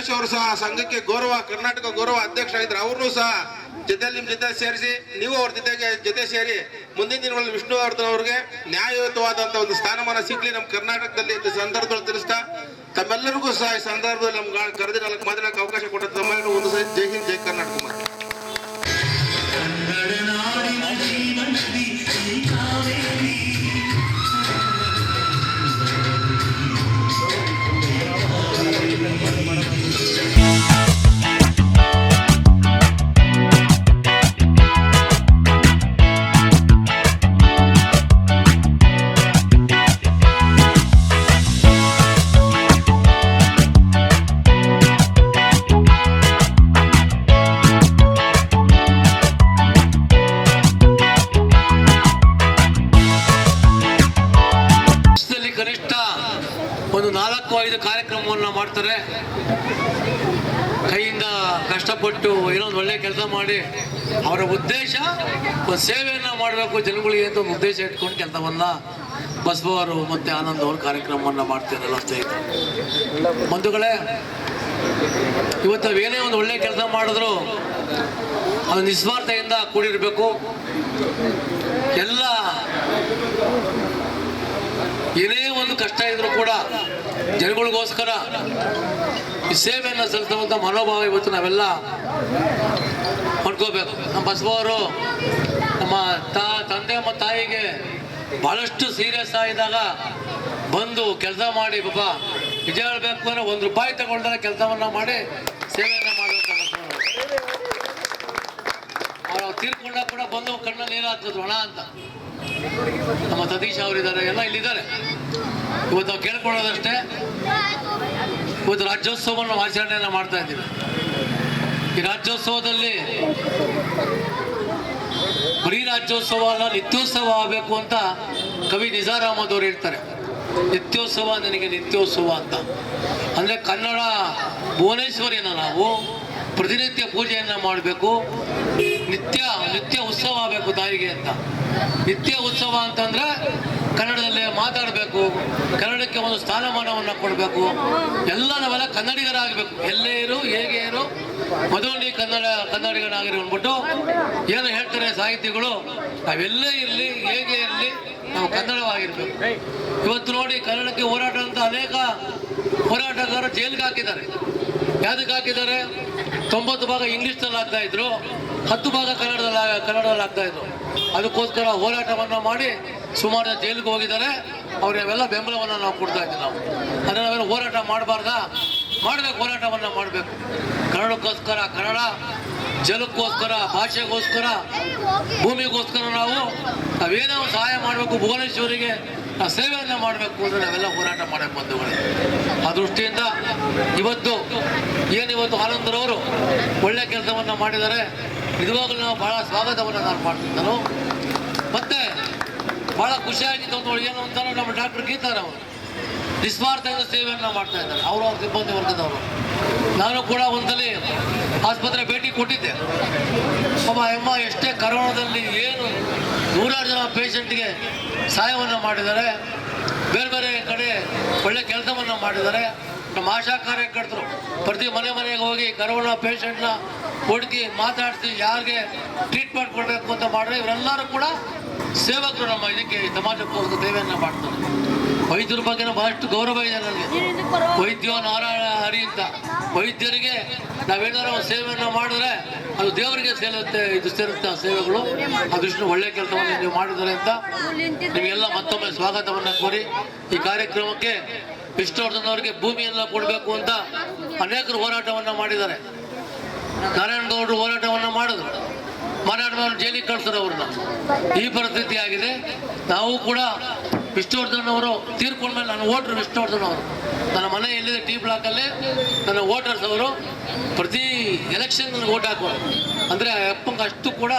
ರಮೇಶ್ ಅವರು ಸಹ ಸಂಘಕ್ಕೆ ಗೌರವ, ಕರ್ನಾಟಕ ಗೌರವ ಅಧ್ಯಕ್ಷ ಆಗಿದ್ರು. ಅವ್ರನ್ನು ಸಹ ಜೊತೆ ನಿಮ್ ಜೊತೆ ಸೇರಿಸಿ, ನೀವು ಅವ್ರ ಜೊತೆಗೆ, ಜೊತೆ ಸೇರಿ ಮುಂದಿನ ದಿನಗಳಲ್ಲಿ ವಿಷ್ಣುವರ್ಧನ್ ಅವ್ರಿಗೆ ನ್ಯಾಯಯುತವಾದಂತ ಒಂದು ಸ್ಥಾನಮಾನ ಸಿಗ್ಲಿ ನಮ್ಮ ಕರ್ನಾಟಕದಲ್ಲಿ ಈ ಸಂದರ್ಭದಲ್ಲಿ ತಿಳಿಸ್ತಾ, ತಮ್ಮೆಲ್ಲರಿಗೂ ಸಹ ಈ ಸಂದರ್ಭದಲ್ಲಿ ನಮ್ಗೆ ಕರೆದಿ ನಾಲ್ಕು ಮಾತಾಡಕ್ಕೆ ಅವಕಾಶ ಕೊಟ್ಟ ತಮ್ಮೆಲ್ಲರೂ ಒಂದು ಸಹ ಜೈ ಹಿಂದ್, ಜೈ ಕರ್ನಾಟಕ ಮಾಡ್ತಾರೆ. ಕೈಯಿಂದ ಕಷ್ಟಪಟ್ಟು ಏನೋ ಒಂದು ಒಳ್ಳೆ ಕೆಲಸ ಮಾಡಿ ಅವರ ಉದ್ದೇಶ ಸೇವೆಯನ್ನು ಮಾಡಬೇಕು. ಜನಗಳಿಗೆ ಅಂತ ಒಂದು ಉದ್ದೇಶ ಇಟ್ಕೊಂಡು ಕೆಲಸವನ್ನ ಬಸವರು ಮತ್ತು ಆನಂದ್ ಅವರು ಕಾರ್ಯಕ್ರಮವನ್ನು ಮಾಡ್ತಿರಲ್ಲ ಸ್ನೇಹಿತರು ಬಂಧುಗಳೇ, ಇವತ್ತು ಏನೇ ಒಂದು ಒಳ್ಳೆ ಕೆಲಸ ಮಾಡಿದ್ರು ಅದು ನಿಸ್ವಾರ್ಥದಿಂದ ಕೂಡಿರಬೇಕು. ಎಲ್ಲ ಏನೇ ಒಂದು ಕಷ್ಟ ಇದ್ರೂ ಕೂಡ ಜನಗಳಿಗೋಸ್ಕರ ಈ ಸೇವೆಯನ್ನು ಸಲ್ಲಿಸುವಂಥ ಮನೋಭಾವ ಇವತ್ತು ನಾವೆಲ್ಲ ಮಾಡ್ಕೋಬೇಕು ನಮ್ಮ ಬಸವರು ನಮ್ಮ ತಾ, ತಂದೆ ಮತ್ತು ತಾಯಿಗೆ ಬಹಳಷ್ಟು ಸೀರಿಯಸ್ ಆಗಿದ್ದಾಗ ಬಂದು ಕೆಲಸ ಮಾಡಿ, ಪಾಪ ನಿಜ ಹೇಳ್ಬೇಕು ಅಂದ್ರೆ ಒಂದು ರೂಪಾಯಿ ತಗೊಳ್ತಾರೆ ಕೆಲಸವನ್ನ ಮಾಡಿ ಸೇವೆಯನ್ನು ಮಾಡಬೇಕು ಅವ್ರು. ತೀರ್ಕೊಂಡಾಗ ಕೂಡ ಬಂದು ಕಣ್ಣಲ್ಲಿ ನೀರು ಒಣ ಅಂತ. ನಮ್ಮ ಸತೀಶ್ ಅವರಿದ್ದಾರೆ, ಎಲ್ಲ ಇಲ್ಲಿದ್ದಾರೆ. ಇವತ್ತು ನಾವು ಕೇಳ್ಕೊಳ್ಳೋದಷ್ಟೇ. ಇವತ್ತು ರಾಜ್ಯೋತ್ಸವವನ್ನು ಆಚರಣೆಯನ್ನು ಮಾಡ್ತಾ ಇದ್ದೀವಿ. ಈ ರಾಜ್ಯೋತ್ಸವದಲ್ಲಿ ಬರೀ ರಾಜ್ಯೋತ್ಸವ ಅಲ್ಲ, ನಿತ್ಯೋತ್ಸವ ಆಗಬೇಕು ಅಂತ ಕವಿ ನಿಜಾರ್ ಅಹಮದ್ ಅವರು ಹೇಳ್ತಾರೆ. ನಿತ್ಯೋತ್ಸವ ನನಗೆ ನಿತ್ಯೋತ್ಸವ ಅಂತ. ಅಂದರೆ ಕನ್ನಡ ಭುವನೇಶ್ವರಿಯನ್ನು ನಾವು ಪ್ರತಿನಿತ್ಯ ಪೂಜೆಯನ್ನು ಮಾಡಬೇಕು. ನಿತ್ಯ ನಿತ್ಯ ಉತ್ಸವ ಆಗಬೇಕು ತಾಯಿಗೆ ಅಂತ. ನಿತ್ಯ ಉತ್ಸವ ಅಂತಂದ್ರೆ ಕನ್ನಡದಲ್ಲಿ ಮಾತಾಡಬೇಕು, ಕನ್ನಡಕ್ಕೆ ಒಂದು ಸ್ಥಾನಮಾನವನ್ನು ಕೊಡಬೇಕು. ಎಲ್ಲ ನಾವೆಲ್ಲ ಕನ್ನಡಿಗರಾಗಬೇಕು. ಎಲ್ಲೇ ಇರು, ಹೇಗೆ ಇರು ಕನ್ನಡ ಕನ್ನಡಿಗರಾಗಿರಿ ಅಂದ್ಬಿಟ್ಟು ಏನು ಹೇಳ್ತಾರೆ ಸಾಹಿತಿಗಳು, ನಾವೆಲ್ಲೇ ಇರಲಿ, ಹೇಗೆ ಇರಲಿ, ನಾವು ಕನ್ನಡವಾಗಿರ್ಬೇಕು. ಇವತ್ತು ನೋಡಿ ಕನ್ನಡಕ್ಕೆ ಹೋರಾಟ ಅಂತ ಅನೇಕ ಹೋರಾಟಗಾರರು ಜೈಲಿಗೆ ಹಾಕಿದ್ದಾರೆ. ಯಾವ್ದಕ್ಕೆ ಹಾಕಿದ್ದಾರೆ? ತೊಂಬತ್ತು ಭಾಗ ಇಂಗ್ಲೀಷ್ನಲ್ಲಿ ಆಗ್ತಾ ಇದ್ರು, ಹತ್ತು ಭಾಗ ಕನ್ನಡದಲ್ಲಿ ಕನ್ನಡದಲ್ಲಿ ಆಗ್ತಾ ಇದ್ರು. ಅದಕ್ಕೋಸ್ಕರ ಹೋರಾಟವನ್ನು ಮಾಡಿ ಸುಮಾರು ಜೈಲಿಗೆ ಹೋಗಿದ್ದಾರೆ. ಅವರಿಗೆಲ್ಲ ಬೆಂಬಲವನ್ನು ನಾವು ಕೊಡ್ತಾ ಇದ್ದೀವಿ ನಾವು. ಅಂದರೆ ನಾವೆಲ್ಲ ಹೋರಾಟ ಮಾಡಬಾರ್ದಾ? ಮಾಡಬೇಕು, ಹೋರಾಟವನ್ನು ಮಾಡಬೇಕು. ಕನ್ನಡಕ್ಕೋಸ್ಕರ ಕನ್ನಡ ಜಲಕ್ಕೋಸ್ಕರ ಭಾಷೆಗೋಸ್ಕರ, ಭೂಮಿಗೋಸ್ಕರ ನಾವು ನಾವೇನೋ ಸಹಾಯ ಮಾಡಬೇಕು, ಭುವನೇಶ್ವರಿಗೆ ನಾವು ಸೇವೆಯನ್ನು ಮಾಡಬೇಕು ಅಂದರೆ ನಾವೆಲ್ಲ ಹೋರಾಟ ಮಾಡಬೇಕು ಬಂಧುಗಳು ಆ ದೃಷ್ಟಿಯಿಂದ ಇವತ್ತು ಏನಿವತ್ತು ಆನಂದರವರು ಒಳ್ಳೆ ಕೆಲಸವನ್ನು ಮಾಡಿದ್ದಾರೆ. ನಿಜವಾಗಲೂ ನಾವು ಬಹಳ ಸ್ವಾಗತವನ್ನು ನಾನು ಮಾಡ್ತಿದ್ದೆ ನಾನು ಮತ್ತೆ ಬಹಳ ಖುಷಿಯಾಗಿತ್ತು ಅಂತ ಏನು ಅಂತಾರೆ ನಮ್ಮ ಡಾಕ್ಟರ್ ಗೀತಾರವರು ನಿಸ್ವಾರ್ಥದಿಂದ ಸೇವೆಯನ್ನು ಮಾಡ್ತಾ ಇದ್ದಾರೆ ಅವರು ಅವ್ರ ಸಿಬ್ಬಂದಿ ವರ್ಗದವರು. ನಾನು ಕೂಡ ಒಂದ್ಸಲಿ ಆಸ್ಪತ್ರೆ ಭೇಟಿ ಕೊಟ್ಟಿದ್ದೆ. ಒಬ್ಬ ಎಮ್ಮ ಎಷ್ಟೇ ಕರೋನಾದಲ್ಲಿ ಏನು ನೂರಾರು ಜನ ಪೇಷಂಟ್ಗೆ ಸಹಾಯವನ್ನು ಮಾಡಿದ್ದಾರೆ. ಬೇರೆ ಬೇರೆ ಕಡೆ ಒಳ್ಳೆ ಕೆಲಸವನ್ನು ಮಾಡಿದ್ದಾರೆ. ನಮ್ಮ ಆಶಾ ಕಾರ್ಯಕರ್ತರು ಪ್ರತಿ ಮನೆ ಮನೆಗೆ ಹೋಗಿ ಕರೋನಾ ಪೇಷಂಟ್ನ ಹುಡುಕಿ ಮಾತಾಡಿಸಿ, ಯಾರಿಗೆ ಟ್ರೀಟ್ಮೆಂಟ್ ಕೊಡಬೇಕು ಅಂತ ಮಾಡಿದ್ರೆ ಇವರೆಲ್ಲರೂ ಕೂಡ ಸೇವಕರು ನಮ್ಮ ಇದಕ್ಕೆ ಸಮಾಜಕ್ಕೋಸ್ಕರ ಸೇವೆಯನ್ನು ಮಾಡ್ತಾರೆ. ವೈದ್ಯರ ಬಗ್ಗೆ ಬಹಳಷ್ಟು ಗೌರವ ಇದೆ ನನಗೆ. ವೈದ್ಯೋ ನಾರಾಯಣ ಹರಿ ಅಂತ. ವೈದ್ಯರಿಗೆ ನಾವೇನಾದ್ರೂ ಒಂದು ಸೇವೆಯನ್ನು ಮಾಡಿದ್ರೆ ಅದು ದೇವರಿಗೆ ಸೇರುತ್ತೆ, ಇದು ಸೇರುತ್ತೆ ಆ ಸೇವೆಗಳು. ಅದೃಷ್ಟು ಒಳ್ಳೆ ಕೆಲಸವನ್ನು ನೀವು ಮಾಡಿದ್ದಾರೆ ಅಂತ ನಿಮಗೆಲ್ಲ ಮತ್ತೊಮ್ಮೆ ಸ್ವಾಗತವನ್ನು ಕೋರಿ ಈ ಕಾರ್ಯಕ್ರಮಕ್ಕೆ ವಿಷ್ಣುವರ್ಧನ್ ಭೂಮಿಯನ್ನು ಕೊಡಬೇಕು ಅಂತ ಅನೇಕರು ಹೋರಾಟವನ್ನು ಮಾಡಿದ್ದಾರೆ. ನಾರಾಯಣಗೌಡರು ಹೋರಾಟವನ್ನು ಮಾಡಿದ್ರು. ಮಾರಾಟವನ್ನು ಜೈಲಿಗೆ ಕಳಿಸ್ತಾರೆ ಅವ್ರನ್ನ. ಈ ಪರಿಸ್ಥಿತಿ ಆಗಿದೆ. ನಾವು ಕೂಡ ವಿಷ್ಣುವರ್ಧನ್ ಅವರು ತೀರ್ಕೊಂಡ್ಮೇಲೆ ನನ್ನ ಓಟ್ರು ವಿಷ್ಣುವರ್ಧನ್ ಅವರು. ನನ್ನ ಮನೆ ಎಲ್ಲಿದೆ ಟಿ ಬ್ಲಾಕಲ್ಲೇ ನನ್ನ ವೋಟರ್ಸ್ ಅವರು ಪ್ರತಿ ಎಲೆಕ್ಷನ್ ನನಗೆ ಓಟ್ ಹಾಕೋರು ಅಂದರೆ ಅಪ್ಪಂಗೆ ಅಷ್ಟು ಕೂಡ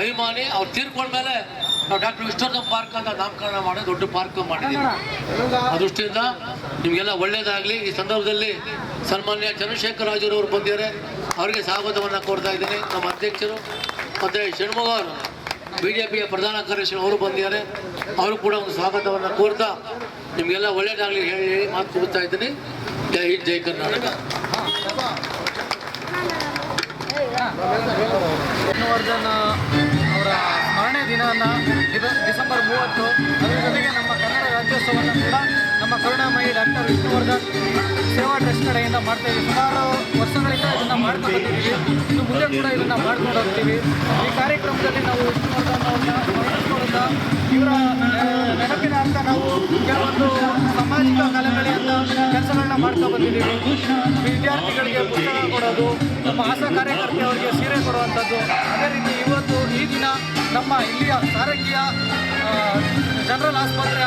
ಅಭಿಮಾನಿ. ಅವ್ರು ತೀರ್ಕೊಂಡ್ಮೇಲೆ ನಾವು ಡಾಕ್ಟರ್ ವಿಷ್ಣುವರ್ಧನ್ ಪಾರ್ಕ್ ಅಂತ ನಾಮಕರಣ ಮಾಡಿ ದೊಡ್ಡ ಪಾರ್ಕ್ ಮಾಡಿದ್ದೀವಿ. ಆ ದೃಷ್ಟಿಯಿಂದ ನಿಮಗೆಲ್ಲ ಒಳ್ಳೇದಾಗಲಿ. ಈ ಸಂದರ್ಭದಲ್ಲಿ ಸನ್ಮಾನ್ಯ ಚಂದ್ರಶೇಖರ್ ರಾಜರವರು ಬಂದಿದ್ದಾರೆ. ಅವರಿಗೆ ಸ್ವಾಗತವನ್ನು ಕೋರ್ತಾ ಇದ್ದೀನಿ. ನಮ್ಮ ಅಧ್ಯಕ್ಷರು ಮತ್ತು ಷಣ್ಮುಗ ಅವರು ಬಿ ಜೆ ಪಿಯ ಪ್ರಧಾನ ಕಾರ್ಯದರ್ಶಿ ಅವರು ಬಂದಿದ್ದಾರೆ. ಅವರು ಕೂಡ ಒಂದು ಸ್ವಾಗತವನ್ನು ಕೋರ್ತಾ ನಿಮಗೆಲ್ಲ ಒಳ್ಳೇದಾಗಲಿ ಹೇಳಿ ಮಾತು ಕೊಡ್ತಾ ಇದ್ದೀನಿ. ಜೈ ಹಿಂದ್, ಜೈ ಕರ್ನಾಟಕ. ವರ್ಧನ್ ಅವರ ಸ್ಮರಣೆ ದಿನವನ್ನು ಡಿಸೆಂಬರ್ ಮೂವತ್ತು, ಅದರ ಜೊತೆಗೆ ನಮ್ಮ ಕನ್ನಡ ರಾಜ್ಯೋತ್ಸವವನ್ನು ಕೂಡ ಕರುಣಾಮಯಿ ಡಾಕ್ಟರ್ ವಿಷ್ಣುವರ್ಧನ್ ಸೇವಾ ಟ್ರಸ್ಟ್ ಕಡೆಯಿಂದ ಮಾಡ್ತಾ ಇದ್ದೀವಿ. ಸುಮಾರು ವರ್ಷಗಳಿಂದ ಇದನ್ನು ಮಾಡ್ಕೊಂಡು ಇನ್ನು ಮುಂದೆ ಕೂಡ ಇದನ್ನು ಮಾಡ್ಕೊಂಡು ಹೋಗ್ತೀವಿ ಈ ಕಾರ್ಯಕ್ರಮದಲ್ಲಿ ನಾವು ವಿಷ್ಣುವರ್ಧನ್ ಅವ್ರನ್ನ ನೆನಪಿನ ಅಂತ ನಾವು ಕೆಲವೊಂದು ಸಾಮಾಜಿಕ ಕಲೆಗಳಿಂದ ಕೆಲಸಗಳನ್ನ ಮಾಡ್ತಾ ಬಂದಿದ್ದೀವಿ. ವಿದ್ಯಾರ್ಥಿಗಳಿಗೆ ಪುಸ್ತಕ ಕೊಡೋದು, ನಮ್ಮ ಆಶಾ ಕಾರ್ಯಕರ್ತೆಯವರಿಗೆ ಸೀರೆ ಕೊಡುವಂಥದ್ದು. ಅದೇ ರೀತಿ ಇವತ್ತು ಈ ದಿನ ನಮ್ಮ ಇಲ್ಲಿಯ ಸಾರಥಿಯ ಜನರಲ್ ಆಸ್ಪತ್ರೆಯ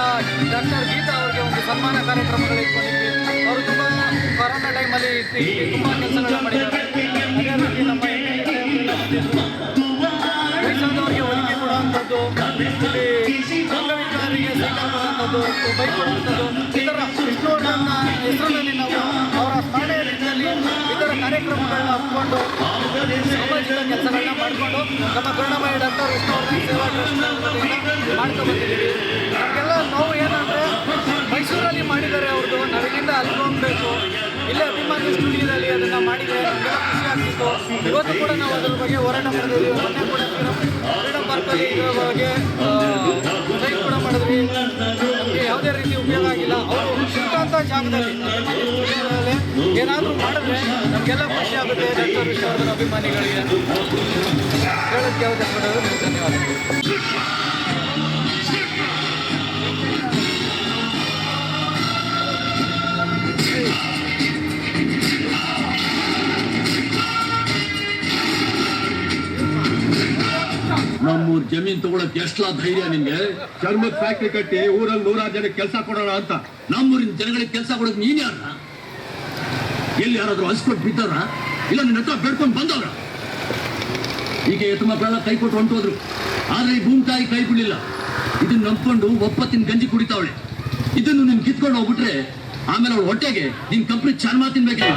ಡಾಕ್ಟರ್ ಗೀತಾ ಅವರಿಗೆ ಒಂದು ಸನ್ಮಾನ ಕಾರ್ಯಕ್ರಮಗಳು ಇಟ್ಕೊಂಡಿದ್ವಿ. ಅವರು ತುಂಬ ಕೊರೋನಾ ಟೈಮಲ್ಲಿ ತುಂಬ ಕೆಲಸಗಳನ್ನ ಮಾಡಿದ್ದಾರೆ. ಅದೇ ರೀತಿ ನಮ್ಮ ವಯಸ್ಸಾದವರಿಗೆ ಕೊಡುವಂಥದ್ದು, ಇಲ್ಲಿ ಅಂಗವಿಕಲರಿಗೆ ಸೈಕಲ್ ಕೊಡುವಂಥದ್ದು ಬೈಕ್ ಇದರ ಹೆಸರಿನಲ್ಲಿ ನಾವು ಅವರ ಸ್ಮರಣೆ ರೀತಿಯಲ್ಲಿ ಇತರ ಕಾರ್ಯಕ್ರಮಗಳನ್ನ ಹಮ್ಮಿಕೊಂಡು ಸಾಮಾಜಿಕ ಕೆಲಸಗಳನ್ನ ಮಾಡಿಕೊಂಡು ನಮ್ಮ ಕರುಣಾಮಯ ಡಾಕ್ಟರ್ ವಿಷ್ಣುವರ್ಧನ್ ಸೇವಾ ಟ್ರಸ್ಟ್ ಇವತ್ತು ಕೂಡ ನಾವು ಅದರ ಬಗ್ಗೆ ಹೋರಾಟ ಮಾಡಿದ್ವಿ. ಮೊನ್ನೆ ಕೂಡ ಫ್ರೀಡಮ್ ಪಾರ್ಕಲ್ಲಿ ಇದ್ರ ಬಗ್ಗೆ ಸೈನ್ ಕೂಡ ಮಾಡಿದ್ವಿ. ನಮಗೆ ಯಾವುದೇ ರೀತಿ ಉಪಯೋಗ ಆಗಿಲ್ಲ. ಅವರು ಸಿಕ್ಕಂಥ ಜಾಗದಲ್ಲಿ ಏನಾದರೂ ಮಾಡಿದ್ರೆ ನಮಗೆಲ್ಲ ಖುಷಿ ಆಗುತ್ತೆ. ಡಾಕ್ಟರ್ ವಿಶ್ವವರ್ಧನ್ ಅಭಿಮಾನಿಗಳಿಗೆ ಹೇಳೋಕ್ಕೆ ಯಾವುದೇ ಧನ್ಯವಾದಗಳು. ನಮ್ಮೂರ್ ಜಮೀನ್ ತಗೊಳಕ್ ಎಷ್ಟಲ ಧೈರ್ಯ ನಿನ್ಗೆ ಚರ್ಮದ ಫ್ಯಾಕ್ಟ್ರಿ ಕಟ್ಟಿ ಊರಲ್ಲಿ ನೂರಾರು ಜನಕ್ಕೆ ಕೆಲಸ ಕೊಡೋಣ ಅಂತ. ನಮ್ಮೂರಿನ ಜನಗಳಿಗೆ ಕೆಲಸ ಕೊಡೋದ್ ನೀನ್ ಯಾರ ಎಲ್ಲಿ ಯಾರಾದ್ರೂ ಹಸ್ಕೊಟ್ ಬಿದ್ದವ್ರ? ಇಲ್ಲ ನಿನ್ನ ಹತ್ರ ಬೆಳ್ಕೊಂಡ್ ಬಂದವ್ರ? ಈಗ ಎತ್ತು ಮಕ್ಕಳೆಲ್ಲ ಕೈ ಕೊಟ್ಟು ಹೊಂಟೋದ್ರು. ಆದ್ರೆ ಈ ಭೂಮಿ ತಾಯಿ ಕೈ ಬಿಡಲಿಲ್ಲ ಇದನ್ನ ನಂಬ್ಕೊಂಡು ಒಪ್ಪತ್ತಿನ ಗಂಜಿ ಕುಡಿತಾವಳೆ. ಇದನ್ನು ನೀನ್ ಕಿತ್ಕೊಂಡು ಹೋಗ್ಬಿಟ್ರೆ ಆಮೇಲೆ ಅವಳು ಹೊಟ್ಟೆಗೆ, ನಿನ್ ಕಂಪ್ನಿ ಚರ್ಮ ತಿನ್ಬೇಕಿಲ್ಲ